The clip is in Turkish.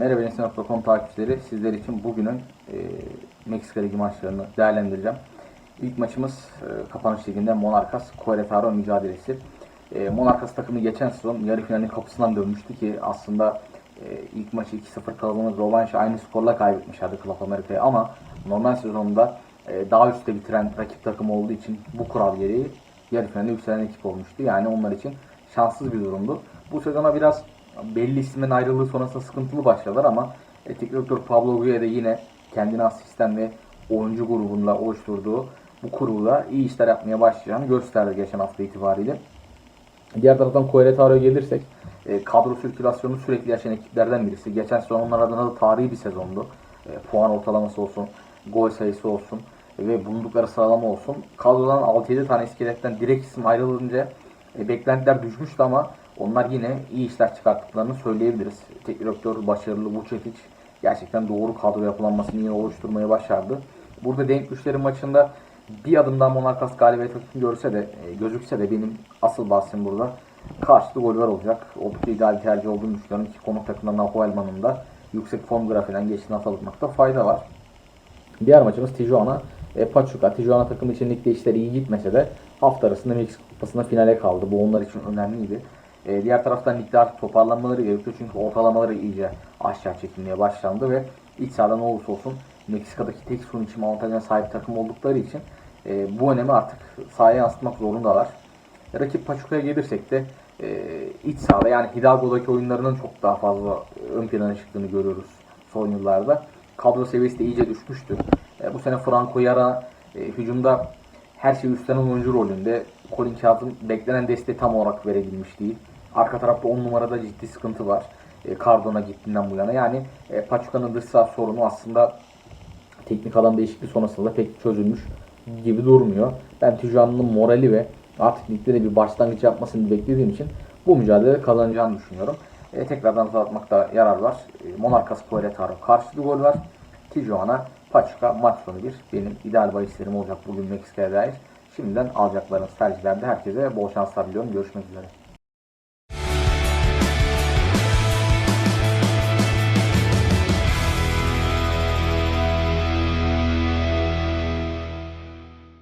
Merhaba Nesne.com takipçileri. Sizler için bugünün e, Meksika Ligi maçlarını değerlendireceğim. İlk maçımız e, kapanış liginde Monarcas Querétaro mücadelesi. E, Monarcas takımı geçen sezon yarı finalin kapısından dönmüştü ki aslında e, ilk maçı 2-0 kazanıp rövanşı aynı skorla kaybetmişlerdi Club Amerika'ya ama normal sezonda e, daha üstte bitiren rakip takım olduğu için bu kural gereği yarı finale yükselen ekip olmuştu. Yani onlar için şanssız bir durumdu. Bu sezona biraz belli isimlerin ayrılığı sonrasında sıkıntılı başladılar ama e, teknik direktör Pablo Guia da yine kendine asistan ve oyuncu grubunda oluşturduğu bu kurula iyi işler yapmaya başlayacağını gösterdi geçen hafta itibariyle. Diğer taraftan Querétaro'ya gelirsek e, kadro sirkülasyonu sürekli yaşayan ekiplerden birisi. Geçen sezon onlar adına da tarihi bir sezondu. E, puan ortalaması olsun, gol sayısı olsun ve bulundukları sıralama olsun. Kadrodan 6-7 tane iskeletten direkt isim ayrılınca e, beklentiler düşmüştü ama onlar yine iyi işler çıkarttıklarını söyleyebiliriz. Teknik direktör başarılı Vucevic gerçekten doğru kadro yapılanmasını yine oluşturmaya başardı. Burada denk güçlerin maçında bir adım daha Monarkas galibiyet görse de e, gözükse de benim asıl bahsim burada karşılıklı goller olacak. Oldukça ideal bir tercih olduğunu düşünüyorum ki konuk takımdan Napo Elman'ın da yüksek form grafiğinden geçtiğini hatırlatmakta fayda var. Diğer maçımız Tijuana e, Pachuca. Tijuana takımı için ligde işler iyi gitmese de hafta arasında Meksika Kupası'nda finale kaldı. Bu onlar için önemliydi. E, diğer taraftan ligde artık toparlanmaları gerekiyor çünkü ortalamaları iyice aşağı çekilmeye başlandı ve iç sahada ne olursa olsun Meksika'daki tek sorun için avantajına sahip takım oldukları için e, bu önemi artık sahaya yansıtmak zorundalar. Rakip Pachuca'ya gelirsek de e, iç sahada yani Hidalgo'daki oyunlarının çok daha fazla ön plana çıktığını görüyoruz son yıllarda. Kadro seviyesi de iyice düşmüştü. E, bu sene Franco Yara e, hücumda her şeyi üstlenen oyuncu rolünde. Colin Kağıt'ın beklenen desteği tam olarak verebilmiş değil. Arka tarafta 10 numarada ciddi sıkıntı var. E, Cardona gittiğinden bu yana. Yani e, Pachuca'nın dış saha sorunu aslında teknik alan değişikliği sonrasında pek çözülmüş gibi durmuyor. Ben Tijuana'nın morali ve artık ligde de bir başlangıç yapmasını beklediğim için bu mücadele kazanacağını düşünüyorum. E, tekrardan hatırlatmakta yarar var. E, Monarcas Querétaro karşılıklı gol var. Tijuana Pachuca maç sonu bir. Benim ideal bahislerim olacak bugün Meksika'ya dair. Şimdiden alacaklarınız tercihlerde herkese bol şanslar diliyorum. Görüşmek üzere.